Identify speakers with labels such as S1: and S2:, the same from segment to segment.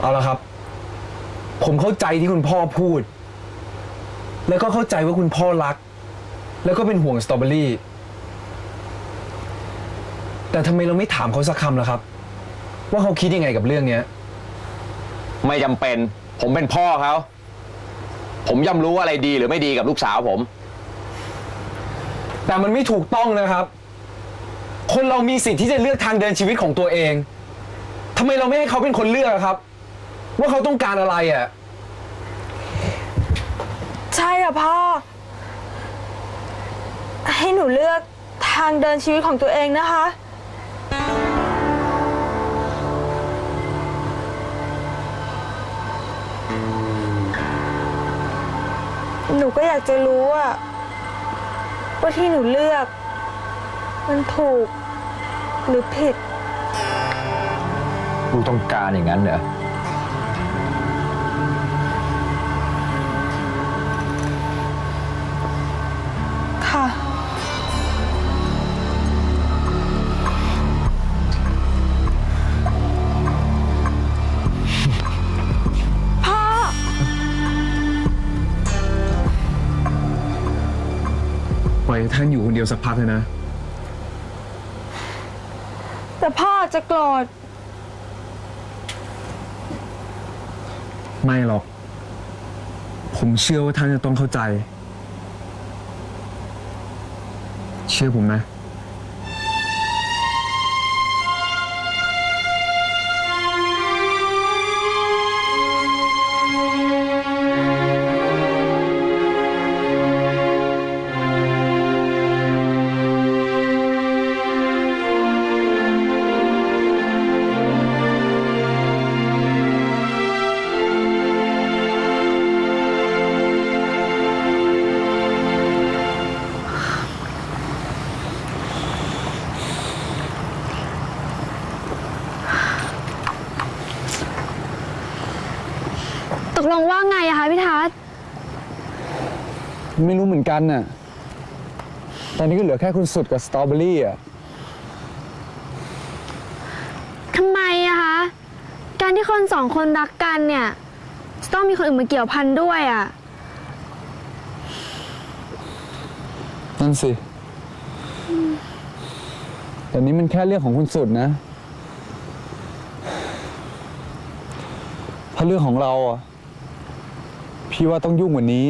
S1: เอาละครับ ผมเข้าใจที่คุณพ่อพูด แล้วก็เข้าใจว่าคุณพ่อรัก แล้วก็เป็นห่วงสตรอเบอรี่ แต่ทำไมเราไม่ถามเขาสักคำล่ะครับ ว่าเขาคิดยังไงกับเรื่องเนี้ย
S2: ไม่จำเป็น ผมเป็นพ่อเขา ผมย่อมรู้ว่าอะไรดีหรือไม่ดีกับลูกสาวผม
S1: แต่มันไม่ถูกต้องนะครับ คนเรามีสิทธิ์ที่จะเลือกทางเดินชีวิตของตัวเองทำไมเราไม่ให้เขาเป็นคนเลือกอะครับ ว่าเขาต้องการอะไรอะ
S3: ใช่ค่ะพ่อ ให้หนูเลือกทางเดินชีวิตของตัวเองนะคะ หนูก็อยากจะรู้ว่าว่าที่หนูเลือก มันถูกหรือผิด
S2: ลูกต้องการอย่างนั้นเหรอ
S1: ล่อยให้ท่านอยู่คนเดียวสักพักเลยนะ
S3: แต่พ่อจะโกรธ
S1: ไม่หรอก ผมเชื่อว่าท่านจะต้องเข้าใจ เชื่อผมนะ
S4: ตกลงว่าไงอะคะพี่ทัศน์
S1: ไม่รู้เหมือนกันน่ะ ตอนนี้ก็เหลือแค่คุณสุดกับสตรอเบอรี่อะ
S4: ทำไมอะคะ การที่คนสองคนรักกันเนี่ยจะต้องมีคนอื่นมาเกี่ยวพันด้วยอะ
S1: นั่นสิ แต่นี้มันแค่เรื่องของคุณสุดนะ ถ้าเรื่องของเราอะ พี่ว่าต้องยุ่งกว่านี้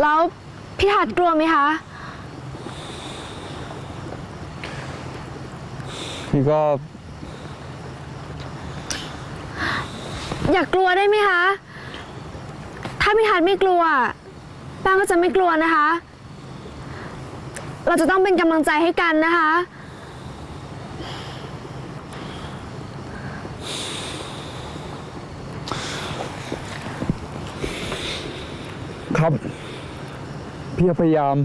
S4: แล้วพี่ทัศน์กลัวไหมคะ
S1: พี่ก็
S4: อยากกลัวได้ไหมคะ ถ้าพี่ทัศน์ไม่กลัวแป้งก็จะไม่กลัวนะคะ เราจะต้องเป็นกำลังใจให้กันนะคะ
S1: ครับพี่จะพยายาม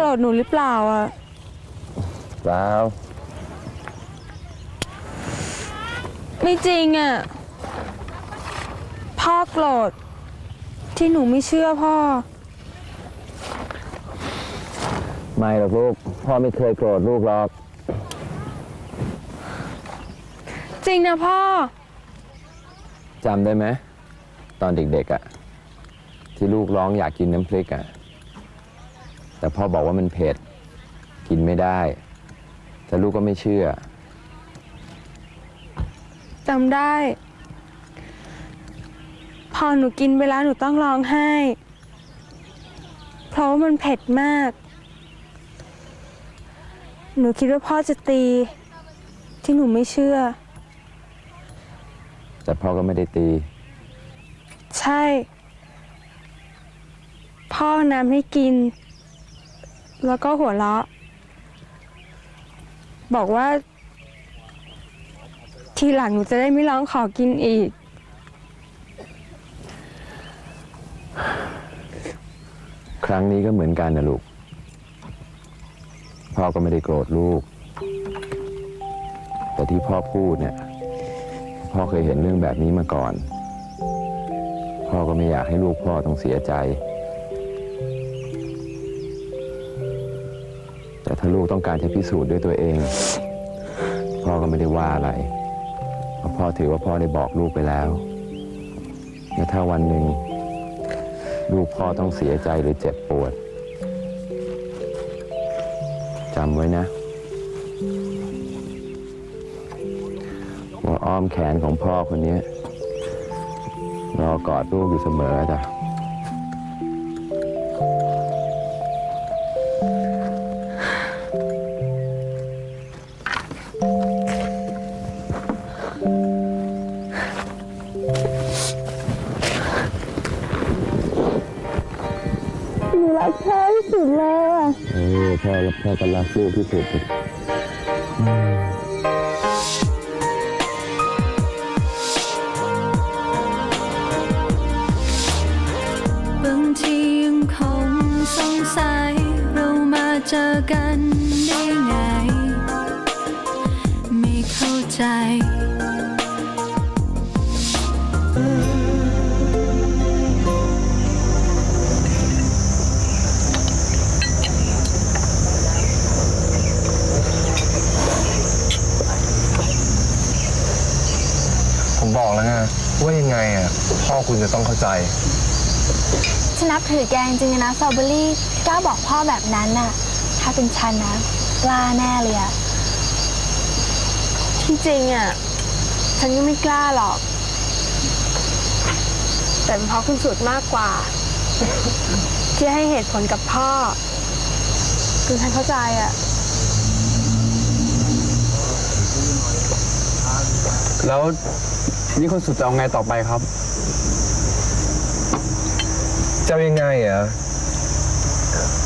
S3: โกรธหนูหรือเปล่าอะ
S2: เปล่า
S3: ไม่จริงอะ พ่อโกรธที่หนูไม่เชื่อพ่อ
S2: ไม่หรอกลูก พ่อไม่เคยโกรธลูกหรอก
S3: จริงนะพ่อ
S2: จำได้ไหม ตอนเด็กๆอะ่ะ ที่ลูกร้องอยากกินน้ำพริกอะ่ะ แต่พ่อบอกว่ามันเผ็ด กินไม่ได้ แต่ลูกก็ไม่เชื่อ
S3: จำได้ พอหนูกินไปแล้วหนูต้องร้องไห้ เพราะว่ามันเผ็ดมาก หนูคิดว่าพ่อจะตี ที่หนูไม่เชื่อ
S2: แต่พ่อก็ไม่ได้ตี
S3: ใช่ พ่อเอาน้ำให้กิน แล้วก็หัวเราะ บอกว่า ทีหลังหนูจะได้ไม่ร้องขอกินอีก
S2: ครั้งนี้ก็เหมือนกันนะลูก พ่อก็ไม่ได้โกรธลูก แต่ที่พ่อพูดเนี่ย พ่อเคยเห็นเรื่องแบบนี้มาก่อน พ่อก็ไม่อยากให้ลูกพ่อต้องเสียใจ แต่ถ้าลูกต้องการจะพิสูจน์ด้วยตัวเอง พ่อก็ไม่ได้ว่าอะไรเพราะพ่อถือว่าพ่อได้บอกลูกไปแล้วและถ้าวันหนึ่งลูกพ่อต้องเสียใจหรือเจ็บปวดจำไว้นะ ว่าอ้อมแขนของพ่อคนนี้รอกอดลูกอยู่เสมอจ้ะ
S3: รักพ่อที่สุดเลยอะ
S2: เออพ่อรักพ่อก็รักลูกที่สุด
S5: คุ
S1: ณจะต้องเข้าใจ
S4: ฉันนับถือแกจริงๆนะสตรอเบอรี่กล้าบอกพ่อแบบนั้นน่ะ ถ้าเป็นฉันนะกล้าแน่เลยอะ
S3: ที่จริงอะฉันก็ไม่กล้าหรอก แต่เป็นเพราะคุณสุดมากกว่า ที่ให้เหตุผลกับพ่อ คือฉันเข้าใจอะ
S1: แล้วนี่คุณสุดจะเอาไงต่อไปครับ จะเอายังไงอะ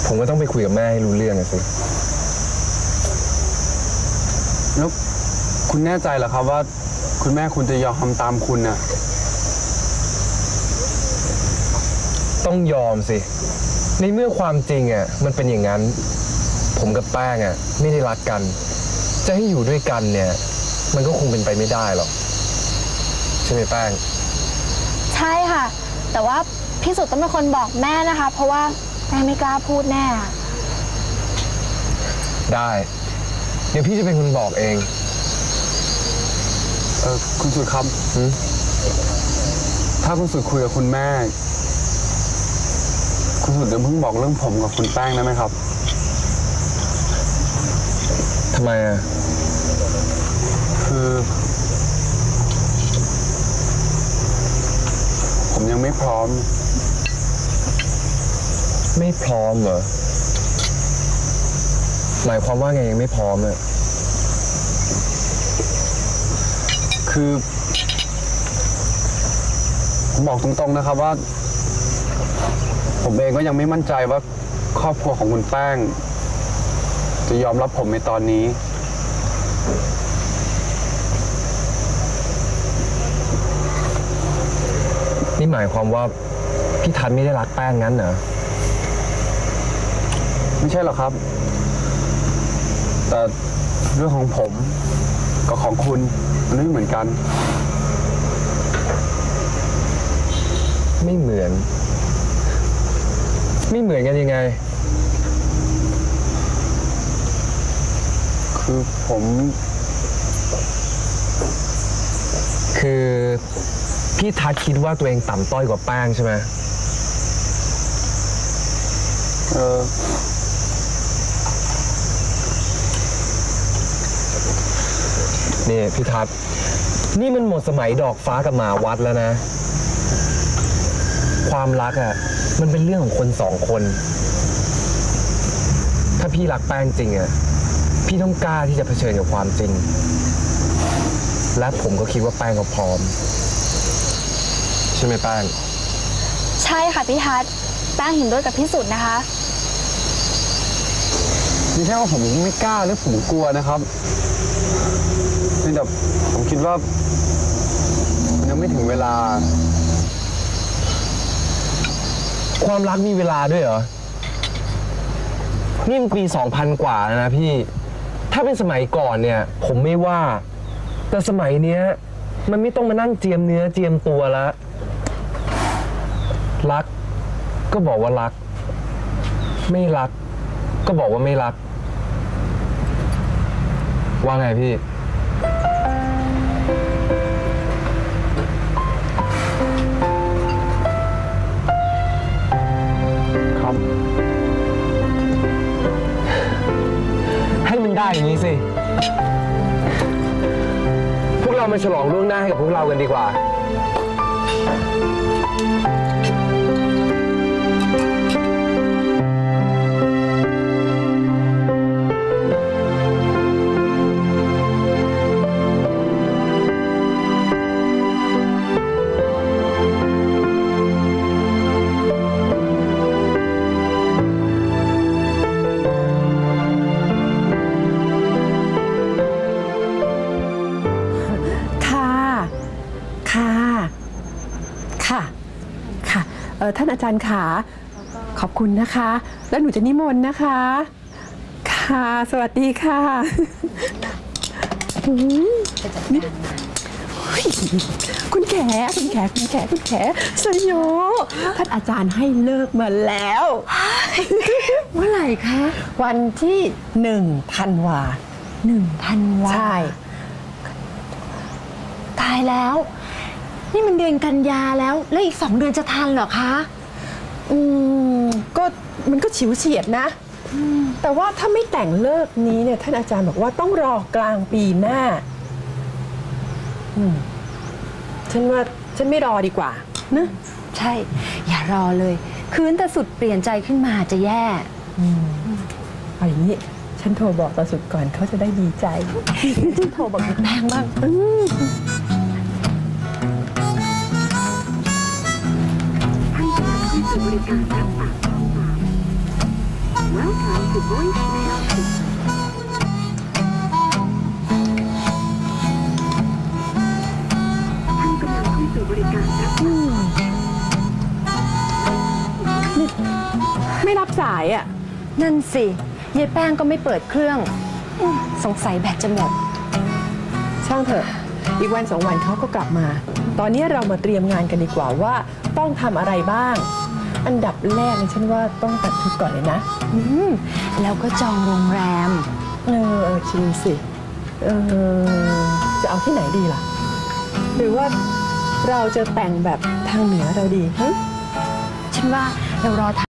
S1: ผมก็ต้องไปคุยกับแม่ให้รู้เรื่องอะสิ แล้วคุณแน่ใจเหรอครับว่า คุณแม่คุณจะยอมทำตามคุณน่ะต้องยอมสิ ในเมื่อความจริงอะมันเป็นอย่างนั้น ผมกับแป้งอะไม่ได้รักกัน จะให้อยู่ด้วยกันเนี่ย มันก็คงเป็นไปไม่ได้หรอก ใช่ไหมแป้ง
S4: ใช่ค่ะ แต่ว่า พี่สุดต้องเป็นคนบอกแม่นะคะ เพราะว่าแม่ไม่กล้าพูดแน่อะ
S1: ได้ เดี๋ยวพี่จะเป็นคนบอกเอง เออคุณสุดครับ ถ้าคุณสุดคุยกับคุณแม่ คุณสุดเดี๋ยวเพิ่งบอกเรื่องผมกับคุณแป้งได้ไหมครับ ทำไมอะ คือ ผมยังไม่พร้อม ไม่พร้อมเหรอ หมายความว่าไงยังไม่พร้อมอะคือผมบอกตรงๆนะครับว่า ผมเองก็ยังไม่มั่นใจว่าครอบครัวของคุณแป้ง จะยอมรับผมในตอนนี้ นี่หมายความว่าพี่ทันไม่ได้รักแป้งงั้นเหรอ
S6: ไม่ใช่หรอกครับ แต่เรื่องของผมกับของคุณมันไม่เหมือนกัน
S1: ไม่เหมือน ไม่เหมือนกันยังไง
S6: คือผม
S1: คือพี่ทัศน์คิดว่าตัวเองต่ำต้อยกว่าแป้งใช่ไหม
S6: เออ
S1: นี่พี่ทัศน์นี่มันหมดสมัยดอกฟ้ากับหมาวัดแล้วนะ ความรักอะ่ะ มันเป็นเรื่องของคนสองคน ถ้าพี่รักแป้งจริงอะ่ะ พี่ต้องกล้าที่จะเผชิญกับความจริง และผมก็คิดว่าแป้งก็พร้อม ใช่ไหมแป้ง
S4: ใช่ค่ะพี่ทัศน์แป้งเห็นด้วยกับพี่สุดนะคะ
S6: ไม่ใช่ว่าผมไม่กล้าหรือผมกลัวนะครับนี่ แต่ผมคิดว่ามันยังไม่ถึงเวลา
S1: ความรักมีเวลาด้วยเหรอ นี่มันปี 2000 กว่าแล้วนะพี่ ถ้าเป็นสมัยก่อนเนี่ย ผมไม่ว่า แต่สมัยเนี้ย มันไม่ต้องมานั่งเจียมเนื้อเจียมตัวแล้วรัก ก็บอกว่ารัก ไม่รัก ก็บอกว่าไม่รัก ว่าไงพี่
S6: ครับ
S1: ให้มันได้อย่างนี้สิ พวกเรามาฉลองล่วงหน้าให้กับพวกเรากันดีกว่า
S7: ออท่านอาจารย์ขาขอบคุณนะคะ แล้วหนูจะนิมนต์นะคะ ค่ะ สวัสดีค่ะอืมนี่เฮ้ยคุณแขคุณแขคุณแขคุณแขสยโยท่านอาจารย์ให้เลิกมาแล้ว
S8: เมื่อไหร่คะ
S7: วันที่หนึ่งธันวา
S8: หนึ่งธันวา
S7: ใช่
S8: ตายแล้ว นี่มันเดือนกันยาแล้ว แล้วอีกสองเดือนจะทันเหรอคะ
S7: อืมก็มันก็ฉิวเฉียดนะ แต่ว่าถ้าไม่แต่งเลิกนี้เนี่ย ท่านอาจารย์บอกว่าต้องรอกลางปีหน้า อืมฉันว่าฉันไม่รอดีกว่านะ
S8: ใช่ อย่ารอเลย คืนแต่สุดเปลี่ยนใจขึ้นมาจะแย่
S7: เอาอย่างนี้ ฉันโทรบอกตาสุดก่อนเขาจะได้ดีใจฉันโทรบอกแพง บ้างอืมไม่รับสายอะ
S8: นั่นสิยายแป้งก็ไม่เปิดเครื่องอืมสงสัยแบตจะหมด
S7: ช่างเถอะ อีกวันสองวันเขาก็กลับมา ตอนนี้เรามาเตรียมงานกันดีกว่าว่าต้องทำอะไรบ้าง อันดับแรกเนี่ยฉันว่าต้องตัดชุดก่อนเลยนะ
S8: อืมแล้วก็จองโรงแรม
S7: เออเออจริงสิ เออ จะเอาที่ไหนดีล่ะ หรือว่าเราจะแต่งแบบทางเหนือเราดีฮะ
S8: ฉันว่าเรารอ